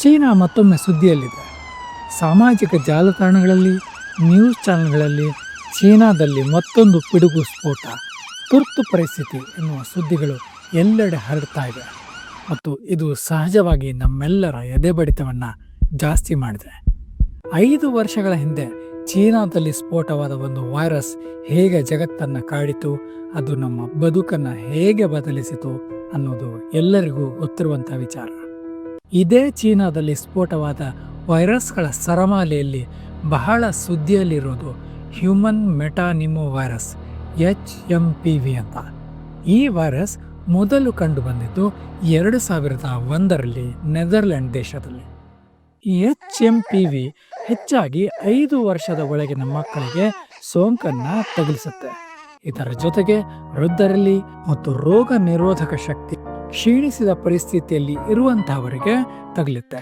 China ಮತ್ತೊಮ್ಮೆ ಸುದ್ದಿಯಲ್ಲಿದೆ. ಸಾಮಾಜಿಕ ಜಾಲತಾಣಗಳಲ್ಲಿ, ನ್ಯೂಸ್ ಚಾನೆಲ್ಗಳಲ್ಲಿ ಚೀನಾದಲ್ಲಿ ಮತ್ತೊಂದು ಪಿಡುಗು ಸ್ಫೋಟ, ತುರ್ತು ಪರಿಸ್ಥಿತಿ ಎನ್ನುವ ಸುದ್ದಿಗಳು ಎಲ್ಲೆಡೆ ಹರಡ್ತಾ ಇವೆ ಮತ್ತು ಇದು ಸಹಜವಾಗಿ ನಮ್ಮೆಲ್ಲರ ಎದೆ ಬಡಿತವನ್ನು ಜಾಸ್ತಿ ಮಾಡಿದೆ. ಐದು ವರ್ಷಗಳ ಹಿಂದೆ ಚೀನಾದಲ್ಲಿ ಸ್ಫೋಟವಾದ ಒಂದು ವೈರಸ್ ಹೇಗೆ ಜಗತ್ತನ್ನು ಕಾಡಿತು, ಅದು ನಮ್ಮ ಬದುಕನ್ನು ಹೇಗೆ ಬದಲಿಸಿತು ಅನ್ನೋದು ಎಲ್ಲರಿಗೂ ಗೊತ್ತಿರುವಂಥ ವಿಚಾರ. ಇದೇ ಚೀನಾದಲ್ಲಿ ಸ್ಫೋಟವಾದ ವೈರಸ್ಗಳ ಸರಮಾಲೆಯಲ್ಲಿ ಬಹಳ ಸುದ್ದಿಯಲ್ಲಿರೋದು human metapneumo virus H M P V ಅಂತ. ಈ ವೈರಸ್ ಮೊದಲು ಕಂಡುಬಂದಿದ್ದು ಎರಡು ಸಾವಿರದ ಒಂದರಲ್ಲಿ ನೆದರ್ಲ್ಯಾಂಡ್ ದೇಶದಲ್ಲಿ. ಎಚ್ ಎಂ ಪಿ ವಿ ಹೆಚ್ಚಾಗಿ ಐದು ವರ್ಷದ ಒಳಗಿನ ಮಕ್ಕಳಿಗೆ ಸೋಂಕನ್ನು ತಗುಲಿಸುತ್ತೆ. ಇದರ ಜೊತೆಗೆ ವೃದ್ಧರಲ್ಲಿ ಮತ್ತು ರೋಗ ನಿರೋಧಕ ಶಕ್ತಿ ಕ್ಷೀಣಿಸಿದ ಪರಿಸ್ಥಿತಿಯಲ್ಲಿ ಇರುವಂತಹವರಿಗೆ ತಗಲುತ್ತೆ.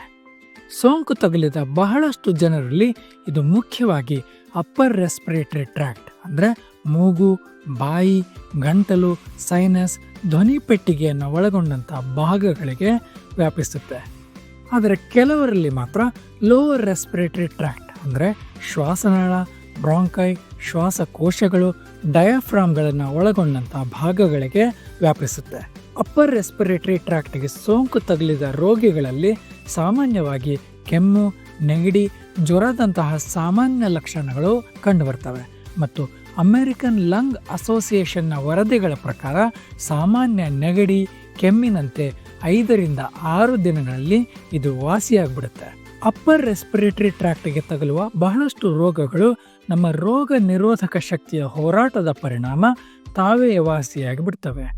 ಸೋಂಕು ತಗುಲಿದ ಬಹಳಷ್ಟು ಜನರಲ್ಲಿ ಇದು ಮುಖ್ಯವಾಗಿ ಅಪ್ಪರ್ ರೆಸ್ಪಿರೇಟರಿ ಟ್ರ್ಯಾಕ್ಟ್, ಅಂದರೆ ಮೂಗು, ಬಾಯಿ, ಗಂಟಲು, ಸೈನಸ್, ಧ್ವನಿ ಪೆಟ್ಟಿಗೆಯನ್ನು ಒಳಗೊಂಡಂಥ ಭಾಗಗಳಿಗೆ ವ್ಯಾಪಿಸುತ್ತೆ. ಆದರೆ ಕೆಲವರಲ್ಲಿ ಮಾತ್ರ ಲೋವರ್ ರೆಸ್ಪಿರೇಟರಿ ಟ್ರ್ಯಾಕ್ಟ್, ಅಂದರೆ ಶ್ವಾಸನಾಳ, ಬ್ರಾಂಕೈ, ಶ್ವಾಸಕೋಶಗಳು, ಡಯಾಫ್ರಾಮ್ಗಳನ್ನು ಒಳಗೊಂಡಂಥ ಭಾಗಗಳಿಗೆ ವ್ಯಾಪಿಸುತ್ತೆ. ಅಪ್ಪರ್ ರೆಸ್ಪಿರೇಟರಿ ಟ್ರ್ಯಾಕ್ಟ್ಗೆ ಸೋಂಕು ತಗುಲಿದ ರೋಗಿಗಳಲ್ಲಿ ಸಾಮಾನ್ಯವಾಗಿ ಕೆಮ್ಮು, ನೆಗಡಿ, ಜ್ವರದಂತಹ ಸಾಮಾನ್ಯ ಲಕ್ಷಣಗಳು ಕಂಡುಬರ್ತವೆ. ಮತ್ತು ಅಮೆರಿಕನ್ ಲಂಗ್ ಅಸೋಸಿಯೇಷನ್ನ ವರದಿಗಳ ಪ್ರಕಾರ ಸಾಮಾನ್ಯ ನೆಗಡಿ, ಕೆಮ್ಮಿನಂತೆ ಐದರಿಂದ ಆರು ದಿನಗಳಲ್ಲಿ ಇದು ವಾಸಿಯಾಗ್ಬಿಡುತ್ತೆ. ಅಪ್ಪರ್ ರೆಸ್ಪಿರೇಟರಿ ಟ್ರ್ಯಾಕ್ಟ್ಗೆ ತಗಲುವ ಬಹಳಷ್ಟು ರೋಗಗಳು ನಮ್ಮ ರೋಗ ನಿರೋಧಕ ಶಕ್ತಿಯ ಹೋರಾಟದ ಪರಿಣಾಮ ತಾವೇ ವಾಸಿಯಾಗಿ ಬಿಡ್ತವೆ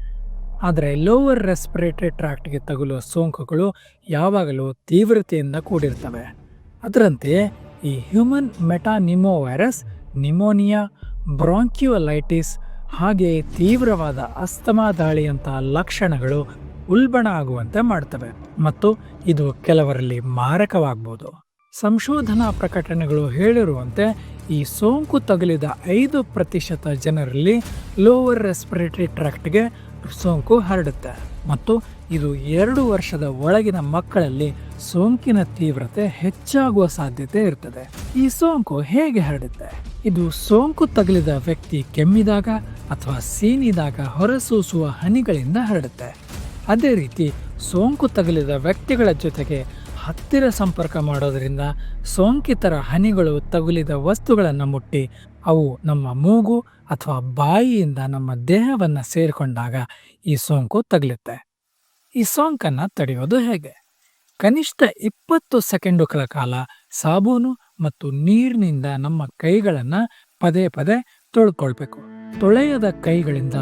ಆದರೆ ಲೋವರ್ ರೆಸ್ಪಿರೇಟರಿ ಟ್ರ್ಯಾಕ್ಟ್ಗೆ ತಗುಲುವ ಸೋಂಕುಗಳು ಯಾವಾಗಲೂ ತೀವ್ರತೆಯಿಂದ ಕೂಡಿರ್ತವೆ. ಅದರಂತೆ ಈ human metapneumo virus pneumonia bronchiolitis ಹಾಗೆ ತೀವ್ರವಾದ ಅಸ್ತಮಾ ದಾಳಿಯಂತಹ ಲಕ್ಷಣಗಳು ಉಲ್ಬಣ ಆಗುವಂತೆ ಮಾಡ್ತವೆ ಮತ್ತು ಇದು ಕೆಲವರಲ್ಲಿ ಮಾರಕವಾಗಬಹುದು ಸಂಶೋಧನಾ ಪ್ರಕಟಣೆಗಳು ಹೇಳಿರುವಂತೆ ಈ ಸೋಂಕು ತಗುಲಿದ ಐದು ಪ್ರತಿಶತ ಜನರಲ್ಲಿ ಲೋವರ್ ರೆಸ್ಪಿರೇಟರಿ ಟ್ರ್ಯಾಕ್ಟ್ಗೆ ಸೋಂಕು ಹರಡುತ್ತೆ. ಮತ್ತು ಇದು ಎರಡು ವರ್ಷದ ಒಳಗಿನ ಮಕ್ಕಳಲ್ಲಿ ಸೋಂಕಿನ ತೀವ್ರತೆ ಹೆಚ್ಚಾಗುವ ಸಾಧ್ಯತೆ ಇರ್ತದೆ. ಈ ಸೋಂಕು ಹೇಗೆ ಹರಡುತ್ತೆ? ಇದು ಸೋಂಕು ತಗಲಿದ ವ್ಯಕ್ತಿ ಕೆಮ್ಮಿದಾಗ ಅಥವಾ ಸೀನಿದಾಗ ಹೊರಸೂಸುವ ಹನಿಗಳಿಂದ ಹರಡುತ್ತೆ. ಅದೇ ರೀತಿ ಸೋಂಕು ತಗಲಿದ ವ್ಯಕ್ತಿಗಳ ಜೊತೆಗೆ ಹತ್ತಿರ ಸಂಪರ್ಕ ಮಾಡೋದರಿಂದ ಸೋಂಕಿತರ ಹನಿಗಳು ತಗುಲಿದ ವಸ್ತುಗಳನ್ನು ಮುಟ್ಟಿ ಅವು ನಮ್ಮ ಮೂಗು ಅಥವಾ ಬಾಯಿಯಿಂದ ನಮ್ಮ ದೇಹವನ್ನು ಸೇರಿಕೊಂಡಾಗ ಈ ಸೋಂಕು ತಗಲುತ್ತೆ. ಈ ಸೋಂಕನ್ನು ತಡೆಯೋದು ಹೇಗೆ? ಕನಿಷ್ಠ ಇಪ್ಪತ್ತು ಸೆಕೆಂಡುಗಳ ಕಾಲ ಸಾಬೂನು ಮತ್ತು ನೀರಿನಿಂದ ನಮ್ಮ ಕೈಗಳನ್ನು ಪದೇ ಪದೇ ತೊಳ್ಕೊಳ್ಬೇಕು. ತೊಳೆಯದ ಕೈಗಳಿಂದ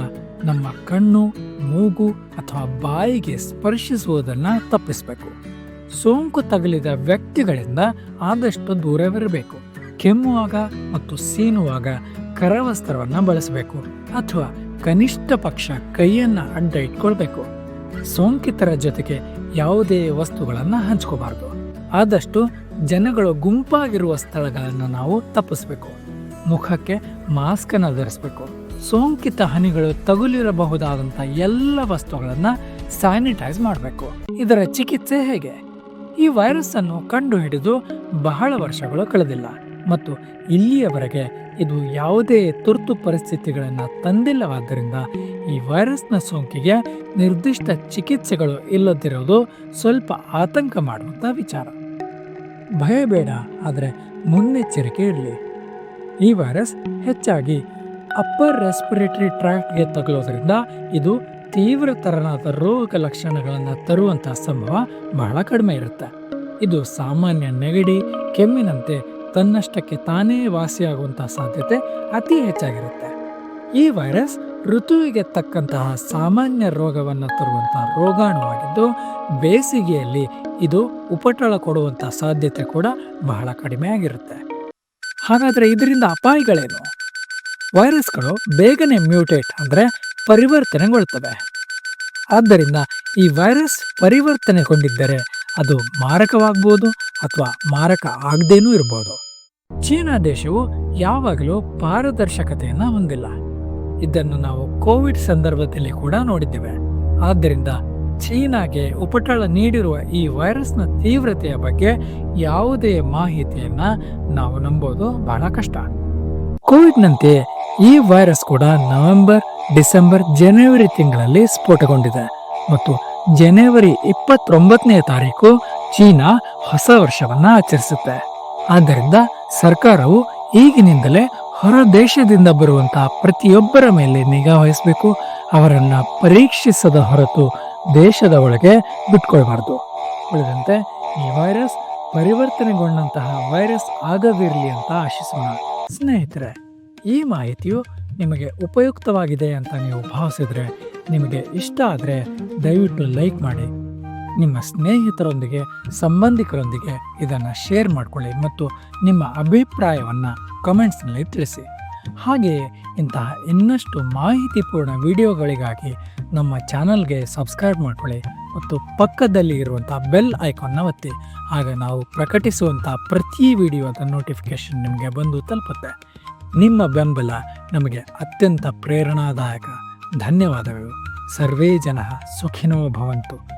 ನಮ್ಮ ಕಣ್ಣು, ಮೂಗು ಅಥವಾ ಬಾಯಿಗೆ ಸ್ಪರ್ಶಿಸುವುದನ್ನು ತಪ್ಪಿಸಬೇಕು. ಸೋಂಕು ತಗಲಿದ ವ್ಯಕ್ತಿಗಳಿಂದ ಆದಷ್ಟು ದೂರವಿರಬೇಕು. ಕೆಮ್ಮುವಾಗ ಮತ್ತು ಸೀನುವಾಗ ಕರವಸ್ತ್ರವನ್ನು ಬಳಸಬೇಕು ಅಥವಾ ಕನಿಷ್ಠ ಪಕ್ಷ ಕೈಯನ್ನು ಅಡ್ಡ ಇಟ್ಕೊಳ್ಬೇಕು. ಸೋಂಕಿತರ ಜೊತೆಗೆ ಯಾವುದೇ ವಸ್ತುಗಳನ್ನು ಹಂಚ್ಕೋಬಾರ್ದು. ಆದಷ್ಟು ಜನಗಳು ಗುಂಪಾಗಿರುವ ಸ್ಥಳಗಳನ್ನು ನಾವು ತಪ್ಪಿಸಬೇಕು. ಮುಖಕ್ಕೆ ಮಾಸ್ಕ್ ಅನ್ನು ಧರಿಸಬೇಕು. ಸೋಂಕಿತ ಹನಿಗಳು ತಗುಲಿರಬಹುದಾದಂಥ ಎಲ್ಲ ವಸ್ತುಗಳನ್ನು ಸ್ಯಾನಿಟೈಸ್ ಮಾಡಬೇಕು. ಇದರ ಚಿಕಿತ್ಸೆ ಹೇಗೆ? ಈ ವೈರಸ್ ಅನ್ನು ಕಂಡುಹಿಡಿದು ಬಹಳ ವರ್ಷಗಳು ಕಳೆದಿಲ್ಲ. ಮತ್ತು ಇಲ್ಲಿಯವರೆಗೆ ಇದು ಯಾವುದೇ ತುರ್ತು ಪರಿಸ್ಥಿತಿಗಳನ್ನು ತಂದಿಲ್ಲವಾದ್ದರಿಂದ ಈ ವೈರಸ್ನ ಸೋಂಕಿಗೆ ನಿರ್ದಿಷ್ಟ ಚಿಕಿತ್ಸೆಗಳು ಇಲ್ಲದಿರೋದು ಸ್ವಲ್ಪ ಆತಂಕ ಮಾಡುವಂಥ ವಿಚಾರ. ಭಯ ಬೇಡ, ಆದರೆ ಮುನ್ನೆಚ್ಚರಿಕೆ ಇರಲಿ. ಈ ವೈರಸ್ ಹೆಚ್ಚಾಗಿ ಅಪ್ಪರ್ ರೆಸ್ಪಿರೇಟರಿ ಟ್ರ್ಯಾಕ್ಟ್ಗೆ ತಗುಲೋದ್ರಿಂದ ಇದು ತೀವ್ರತರನಾದ ರೋಗ ಲಕ್ಷಣಗಳನ್ನು ತರುವಂಥ ಸಂಭವ ಬಹಳ ಕಡಿಮೆ ಇರುತ್ತೆ. ಇದು ಸಾಮಾನ್ಯ ನೆಗಡಿ, ಕೆಮ್ಮಿನಂತೆ ತನ್ನಷ್ಟಕ್ಕೆ ತಾನೇ ವಾಸಿಯಾಗುವಂತಹ ಸಾಧ್ಯತೆ ಅತಿ ಹೆಚ್ಚಾಗಿರುತ್ತೆ. ಈ ವೈರಸ್ ಋತುವಿಗೆ ತಕ್ಕಂತಹ ಸಾಮಾನ್ಯ ರೋಗವನ್ನು ತರುವಂತಹ ರೋಗಾಣುವಾಗಿದ್ದು, ಬೇಸಿಗೆಯಲ್ಲಿ ಇದು ಉಪಟಳ ಕೊಡುವಂತಹ ಸಾಧ್ಯತೆ ಕೂಡ ಬಹಳ ಕಡಿಮೆ ಆಗಿರುತ್ತೆ. ಹಾಗಾದರೆ ಇದರಿಂದ ಅಪಾಯಗಳೇನು? ವೈರಸ್ಗಳು ಬೇಗನೆ ಮ್ಯೂಟೇಟ್ ಅಂದರೆ ಪರಿವರ್ತನೆಗೊಳ್ತವೆ. ಆದ್ದರಿಂದ ಈ ವೈರಸ್ ಪರಿವರ್ತನೆಗೊಂಡಿದ್ದರೆ ಅದು ಮಾರಕವಾಗಬಹುದು ಅಥವಾ ಮಾರಕ ಆಗದೇನೂ ಇರಬಹುದು ಚೀನಾ ದೇಶವು ಯಾವಾಗಲೂ ಪಾರದರ್ಶಕತೆಯನ್ನು ಹೊಂದಿಲ್ಲ. ಇದನ್ನು ನಾವು ಕೋವಿಡ್ ಸಂದರ್ಭದಲ್ಲಿ ಕೂಡ ನೋಡಿದ್ದೇವೆ. ಆದ್ದರಿಂದ ಚೀನಾಗೆ ಉಪಟಳ ನೀಡಿರುವ ಈ ವೈರಸ್ನ ತೀವ್ರತೆಯ ಬಗ್ಗೆ ಯಾವುದೇ ಮಾಹಿತಿಯನ್ನ ನಾವು ನಂಬೋದು ಬಹಳ ಕಷ್ಟ. ಕೋವಿಡ್ನಂತೆ ಈ ವೈರಸ್ ಕೂಡ ನವೆಂಬರ್, ಡಿಸೆಂಬರ್, ಜನವರಿ ತಿಂಗಳಲ್ಲಿ ಸ್ಫೋಟಗೊಂಡಿದೆ. ಮತ್ತು ಜನವರಿ ಇಪ್ಪತ್ತೊಂಬತ್ತನೇ ತಾರೀಕು ಚೀನಾ ಹೊಸ ವರ್ಷವನ್ನ ಆಚರಿಸುತ್ತೆ. ಆದ್ದರಿಂದ ಸರ್ಕಾರವು ಈಗಿನಿಂದಲೇ ಹೊರ ದೇಶದಿಂದ ಬರುವಂತಹ ಪ್ರತಿಯೊಬ್ಬರ ಮೇಲೆ ನಿಗಾ ವಹಿಸಬೇಕು. ಅವರನ್ನ ಪರೀಕ್ಷಿಸದ ಹೊರತು ದೇಶದ ಒಳಗೆ ಬಿಟ್ಕೊಳ್ಬಾರ್ದು. ಉಳಿದಂತೆ ಈ ವೈರಸ್ ಪರಿವರ್ತನೆಗೊಂಡಂತಹ ವೈರಸ್ ಆಗದಿರಲಿ ಅಂತ ಆಶಿಸೋಣ. ಸ್ನೇಹಿತರೆ, ಈ ಮಾಹಿತಿಯು ನಿಮಗೆ ಉಪಯುಕ್ತವಾಗಿದೆ ಅಂತ ನೀವು ಭಾವಿಸಿದ್ರೆ, ನಿಮಗೆ ಇಷ್ಟ ಆದರೆ ದಯವಿಟ್ಟು ಲೈಕ್ ಮಾಡಿ. ನಿಮ್ಮ ಸ್ನೇಹಿತರೊಂದಿಗೆ, ಸಂಬಂಧಿಕರೊಂದಿಗೆ ಇದನ್ನು ಶೇರ್ ಮಾಡಿಕೊಳ್ಳಿ ಮತ್ತು ನಿಮ್ಮ ಅಭಿಪ್ರಾಯವನ್ನು ಕಮೆಂಟ್ಸ್ನಲ್ಲಿ ತಿಳಿಸಿ. ಹಾಗೆಯೇ ಇಂತಹ ಇನ್ನಷ್ಟು ಮಾಹಿತಿಪೂರ್ಣ ವಿಡಿಯೋಗಳಿಗಾಗಿ ನಮ್ಮ ಚಾನಲ್ಗೆ ಸಬ್ಸ್ಕ್ರೈಬ್ ಮಾಡಿಕೊಳ್ಳಿ ಮತ್ತು ಪಕ್ಕದಲ್ಲಿ ಇರುವಂಥ ಬೆಲ್ ಐಕಾನ್ನ ಒತ್ತಿ. ಆಗ ನಾವು ಪ್ರಕಟಿಸುವಂಥ ಪ್ರತಿ ವಿಡಿಯೋದ ನೋಟಿಫಿಕೇಶನ್ ನಿಮಗೆ ಬಂದು ತಲುಪುತ್ತೆ. ನಿಮ್ಮ ಬೆಂಬಲ ನಮಗೆ ಅತ್ಯಂತ ಪ್ರೇರಣಾದಾಯಕ. ಧನ್ಯವಾದಗಳು. ಸರ್ವೇ ಜನ ಸುಖಿನೋ ಭವಂತು.